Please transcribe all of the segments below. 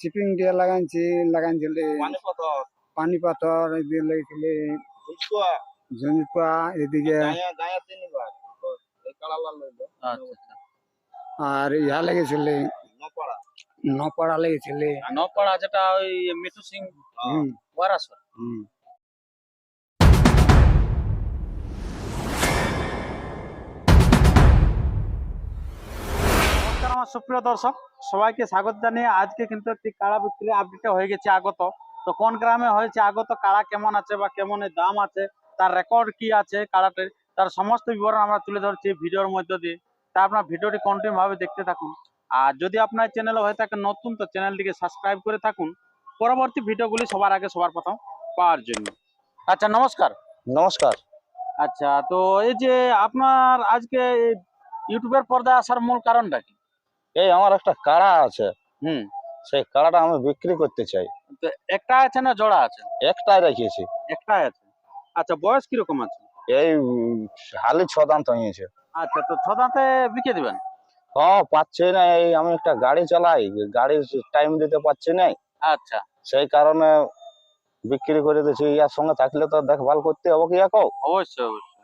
Chipping দিয়ে লাগাইছি লাগাইছিলি পানি পাথর পানি পাথর এদিকে লেগেছিলে এদিকে আচ্ছা। আর ইহা লেগেছিলি নপাড়া। নপাড়া লেগেছিলি নপাড়া যেটা ওই মিঠু সিং হুম। ওয়ারাসর। হুম। নমস্কার আমার সুপ্রিয় দর্শক সবাইকে স্বাগত জানিয়ে আজকে কিন্তু একটি কাড়া বিক্রি আপডেট হয়ে গেছে আগত। তো কোন গ্রামে হয়েছে আগত কাড়া কেমন আছে বা কেমন দাম আছে তার রেকর্ড কি আছে কাড়াটির তার সমস্ত বিবরণ আমরা তুলে ধরছি ভিডিওর মধ্য দিয়ে। তা আপনার ভিডিওটি কন্টিনিউ ভাবে দেখতে থাকুন। আর যদি আপনার চ্যানেল হয়ে থাকে নতুন তো চ্যানেলটিকে সাবস্ক্রাইব করে থাকুন। পরবর্তী ভিডিওগুলি সবার আগে সবার প্রথম পাওয়ার জন্য। আচ্ছা নমস্কার। নমস্কার। আচ্ছা তো এই যে আপনার আজকে ইউটিউবের পর্দায় আসার মূল কারণটা কি? এই আমার একটা কাড়া আছে। হুম। সেই কাড়াটা আমি বিক্রি করতে চাই। তো একটা আছে না জোড়া আছে? একটাই রেখেছি। একটাই আছে। আচ্ছা বয়স কীরকম আছে? এই হালি ছ দান্ত হয়েছে। আচ্ছা তো ছদাতে বিকে দিবেন? হ্যাঁ পাচ্ছি না। এই আমি একটা গাড়ি চালাই। গাড়ির টাইম দিতে পারছি না আচ্ছা। সেই কারণে বিক্রি করে দিয়েছি। ইয়ার সঙ্গে থাকলে তো দেখভাল করতে হবে কি ইয়াকেও অবশ্যই অবশ্যই।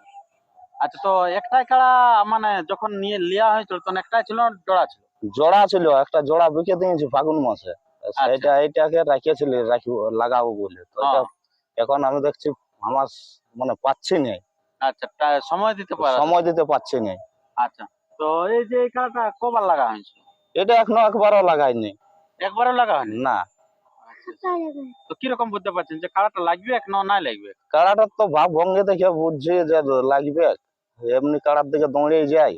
আচ্ছা তো একটাই কাড়া মানে যখন নিয়ে লিয়া হয়েছিল তখন একটাই ছিল না জোড়া ছিল? জোড়া ছিল একটা জোড়া বিকে দিয়েছি ফাগুন মাসে। সেটা এইটাকে রাখিয়েছিলি রাখি লাগাবো বলে। তো হ্যাঁ। এখন আমি দেখছি আমার মানে পাচ্ছি না আচ্ছা সময় দিতে পারে সময় দিতে পারছি না আচ্ছা তো এই যে এই কবার লাগা হয়েছিল এটা এখনও একবারও লাগাইনি। একবারও লাগা হয়নি? না। তো কীরকম বুঝতে পারছেন যে কাড়াটা লাগবে এক না লাগবে? কাড়াটার তো ভাব ভঙ্গি দেখে বুঝছি যে লাগবে। এমনি কাড়ার দিকে দৌড়িয়ে যাই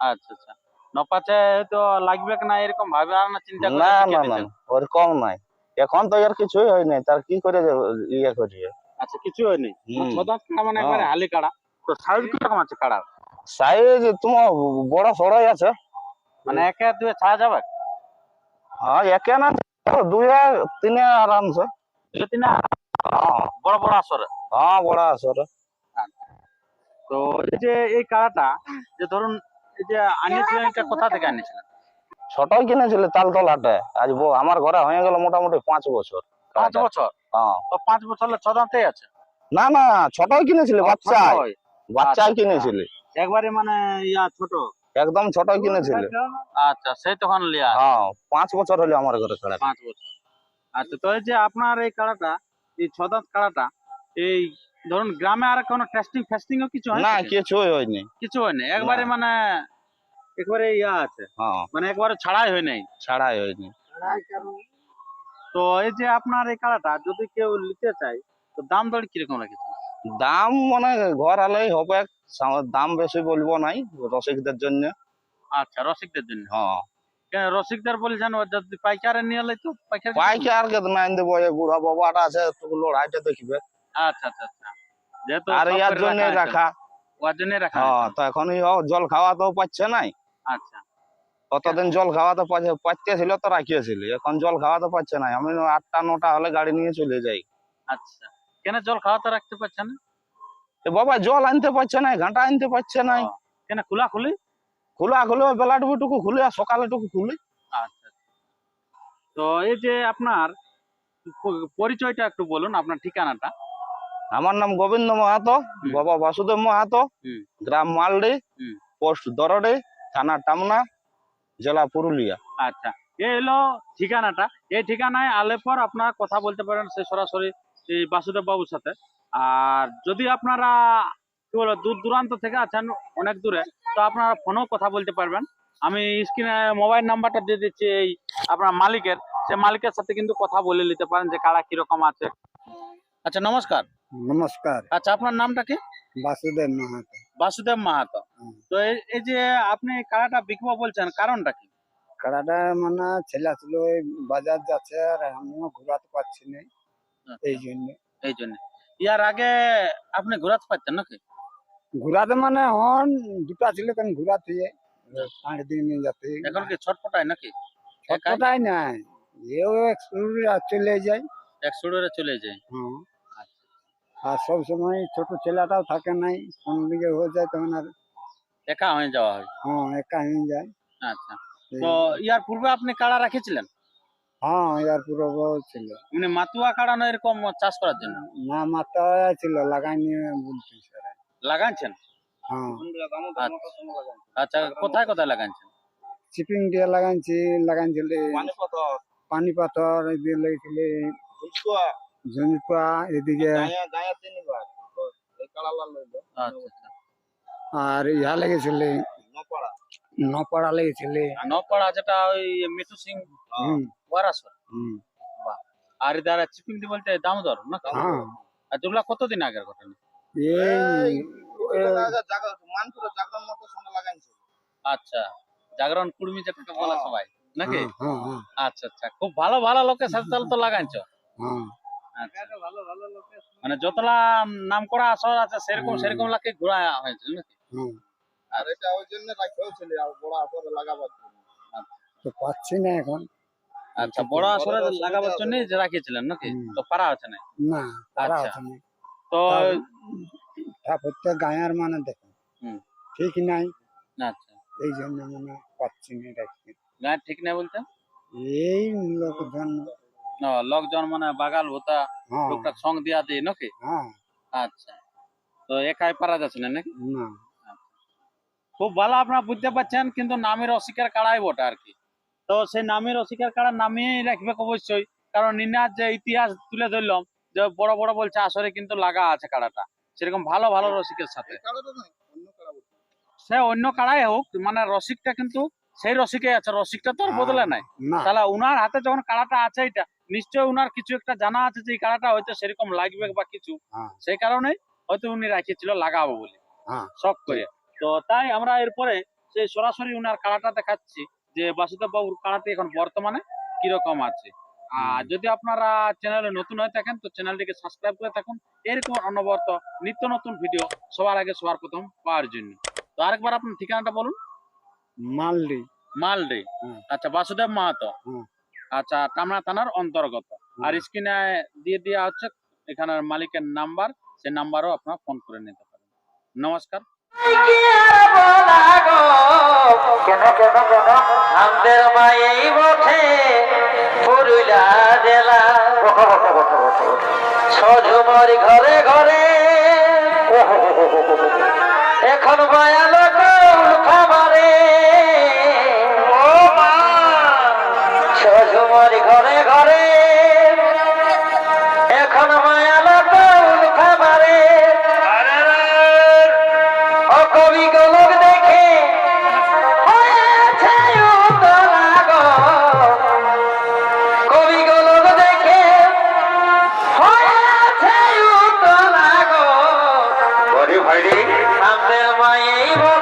আচ্ছা আচ্ছা। নপাচে হয়তো লাগবে না এরকম ভাবে আর না চিন্তা না না না ওরকম নাই। এখন তো এর কিছুই হয় নাই তার কি করে ইয়ে করি? আচ্ছা কিছু হয়নি হুম। কাড়া মানে একবারে। হালি কাড়া। তো সাইজ কীরকম আছে কাড়ার? সাইজ তোমার বড় সড়াই আছে। মানে একে দুয়ে ছাড়া যাবে হ্যাঁ একে না দুয়ে তিনে আরামসে। যদি না হ্যাঁ। বড় বড় আসরে? হ্যাঁ বড় আছে রে। তো এই যে এই কাড়াটা যে ধরুন এই যে আনিয়েছিলেন এটা কোথা থেকে আনিয়েছিলেন ছোটই কিনেছিল তালতলাটে আজ আমার ঘরে হয়ে গেল মোটামুটি পাঁচ বছর। পাঁচ বছর? হ্যাঁ। তো পাঁচ বছর ছ দাঁতেই আছে? না না ছোটই কিনেছিল বাচ্চা ছোটই। বাচ্চাই। আচ্ছা। কিনেছিল। একবারে মানে ইয়া ছোট? একদম ছোটই কিনেছিল। আচ্ছা সেই তখন লিয়া হ্যাঁ পাঁচ বছর হলো আমার ঘরে খেলা পাঁচ বছর। আচ্ছা তো এই যে আপনার এই কাড়াটা এই ছ দাঁত কাড়াটা এই ধরুন গ্রামে আর কোনো টেস্টিং ফেস্টিং ও কিছু হয় না কিছুই হয়নি। কিছু হয়নি। একবারে মানে একবারে ইয়া আছে। হ্যাঁ। মানে একবারে ছাড়াই হয় নাই। ছাড়াই হয়নি। তো এই যে আপনার এই কাড়াটা যদি কেউ নিতে চায় তো দাম দর কীরকম রেখেছেন দাম মানে ঘর আলেই হবে দাম বেশি বলব নাই রসিকদের জন্য। আচ্ছা রসিকদের জন্য। হ্যাঁ। কেন রসিকদার বলছেন যদি পাইকারে নিয়ে এলে তো পাইকার পাইকার কে নাই দেবো বুড়া বাবাটা আছে তোকে লড়াইটা দেখবে। আচ্ছা আচ্ছা আচ্ছা। যেহেতু আর ইয়ার জন্য রাখা ওর জন্য রাখা হ্যাঁ তো এখন জল খাওয়া তো পাচ্ছে নাই। আচ্ছা। কতদিন জল খাওয়া খাওয়াতে পাচ্ছিল তো রাখিয়েছিল। এখন জল খাওয়াতে পারছে না আমি আটটা নটা হলে গাড়ি নিয়ে চলে যাই। আচ্ছা। কেন জল খাওয়াতে রাখতে পারছেন না? বাবা জল আনতে পারছে না ঘাটা আনতে পারছে না কেন খোলা খুলি খোলা খুলে বেলা টুকু খুলে আর সকালে টুকু খুলে। আচ্ছা আচ্ছা। তো এই যে আপনার পরিচয়টা একটু বলুন আপনার ঠিকানাটা। আমার নাম গোবিন্দ মাহাতো বাবা বাসুদেব মাহাতো গ্রাম মালডি পোস্ট দরডে থানা টামনা জেলা পুরুলিয়া। আচ্ছা এই হলো ঠিকানাটা। এই ঠিকানায় আলে পর আপনারা কথা বলতে পারেন সে সরাসরি এই বাসুদেব বাবুর সাথে। আর যদি আপনারা কি বলো দূর দূরান্ত থেকে আছেন অনেক দূরে তো আপনারা ফোনেও কথা বলতে পারবেন। আমি স্ক্রিনে মোবাইল নাম্বারটা দিয়ে দিচ্ছি এই আপনার মালিকের। সে মালিকের সাথে কিন্তু কথা বলে নিতে পারেন যে কারা কীরকম আছে। আচ্ছা নমস্কার। নমস্কার। আচ্ছা আপনার নামটা কি? বাসুদেব মাহাতো। বাসুদেব মাহাতো। তো এই- যে আপনি কারাটা বিকবো বলছেন কারণটা কি? কাড়াটা মানে ছেলে ছিল বাজার যাচ্ছে আর আমিও ঘুরাতে পারছি না। এই জন্য। এই জন্য। ইয়ার আগে আপনি ঘোরাতে পারতেন নাকি? ঘুরাতে মানে হন দুটা ছিল কেন ঘুরাতে? পাঁচ দিন নিয়ে যাতে। এখন কি ছটপটায় নাকি? ছটপটাই নাই। এও এক্সপ্লোর চলে যায়। এক সুড়ে চলে যায়। হ্যাঁ। আর সব সময় ছোট ছেলেটাও থাকে নাই কোন দিকে হয়ে যায় তখন আর একা হয়ে যাওয়া হয়? হ্যাঁ একা হয়ে যায়। আচ্ছা। তো ইয়ার পূর্বে আপনি কাড়া রেখেছিলেন? হ্যাঁ ইয়ার পূর্ব ছিল। মানে মাতুয়া কাড়া না এরকম চাষ করার জন্য? না মাথা ছিল লাগাইনি বলছি স্যার। লাগাচ্ছেন হ্যাঁ। আচ্ছা কোথায় কোথায় লাগাচ্ছেন চিপিং দিয়ে লাগাইছি লাগাইছিল পানি পাথর এদিকে লেগেছিল এদিকে আচ্ছা আচ্ছা। আর ইহা লেগেছিল নপাড়া। লেগেছিল আর নপাড়া যেটা ওই মিঠু সিং হুম। ওয়ারাসর। আর এদারা চিপিংটি বলতে দামোদর না হ্যাঁ। আর যেগুলা কতদিন আগের ঘটনা? এই আচ্ছা জাগরণ কুর্মি যেটাকে বলে হ্যাঁ। সবাই নাকি? হ্যাঁ হ্যাঁ। আচ্ছা আচ্ছা। খুব ভালো ভালো লোকের সাথে তাহলে তো লাগাইছো। হ্যাঁ। মানে যতলা নাম করা আসর আছে সেরকম সেরকম লাকে ঘোরা হয়েছে নাকি? আর এটা ওই জন্য রাখেও ছিল আর বড় আসরে লাগাবার জন্য। তো পাচ্ছি না এখন। আচ্ছা বড় আসরে লাগাবার। জন্য রাখিয়েছিলেন নাকি? তো পারা আছে না না তারা আচ্ছা। আছে না। তো তারপর গায়ার মানে দেখো। হুম। ঠিক নাই। আচ্ছা। এই জন্য মানে পাচ্ছি না রাখতে গায়ে ঠিক নেই বলতে এই লোকজন লোকজন মানে বাগাল ভোতা হ্যাঁ। টুকটাক সং দিয়া দিই নাকি? হ্যাঁ। আচ্ছা। তো একাই পারা যাচ্ছে না নাকি? খুব ভালো আপনারা বুঝতে পারছেন কিন্তু নামের অস্বীকার কাড়াই বটে আর কি। তো সেই নামের অস্বীকার কাড়া নামিয়েই রাখবে অবশ্যই কারণ নিনার যে ইতিহাস তুলে ধরলাম যে বড় বড় বলছে আসরে কিন্তু লাগা আছে কাড়াটা সেরকম ভালো ভালো রসিকের সাথে। সে অন্য কাড়াই হোক মানে রসিকটা কিন্তু সেই রসিকে আছে রসিকটা তো আর বদলে নাই। তাহলে উনার হাতে যখন কাড়াটা আছে এটা নিশ্চয়ই উনার কিছু একটা জানা আছে যে এই কাড়াটা হয়তো সেরকম লাগবে বা কিছু। হ্যাঁ। সেই কারণে হয়তো উনি রাখিয়েছিল লাগাবো বলে। হ্যাঁ। শখ করে। তো তাই আমরা এরপরে সেই সরাসরি উনার কাড়াটা দেখাচ্ছি যে বাসুদেব বাবুর কাড়াটি এখন বর্তমানে কীরকম আছে। আর যদি আপনারা চ্যানেলে নতুন হয়ে থাকেন তো চ্যানেলটিকে সাবস্ক্রাইব করে থাকুন। এরকম অনবরত নিত্য নতুন ভিডিও সবার আগে সবার প্রথম পাওয়ার জন্য। তো আরেকবার আপনার ঠিকানাটা বলুন। মালডি। হুম। আচ্ছা বাসুদেব মাহাতো। হুম। আচ্ছা টামনা থানার অন্তর্গত। আর স্ক্রিনে দিয়ে দেওয়া হচ্ছে এখানের মালিকের নাম্বার সেই নাম্বারও আপনারা ফোন করে নিতে পারেন। নমস্কার। আমাদের পুরুলা জেলা। ঘরে ওরে ভাইরে, আমাদের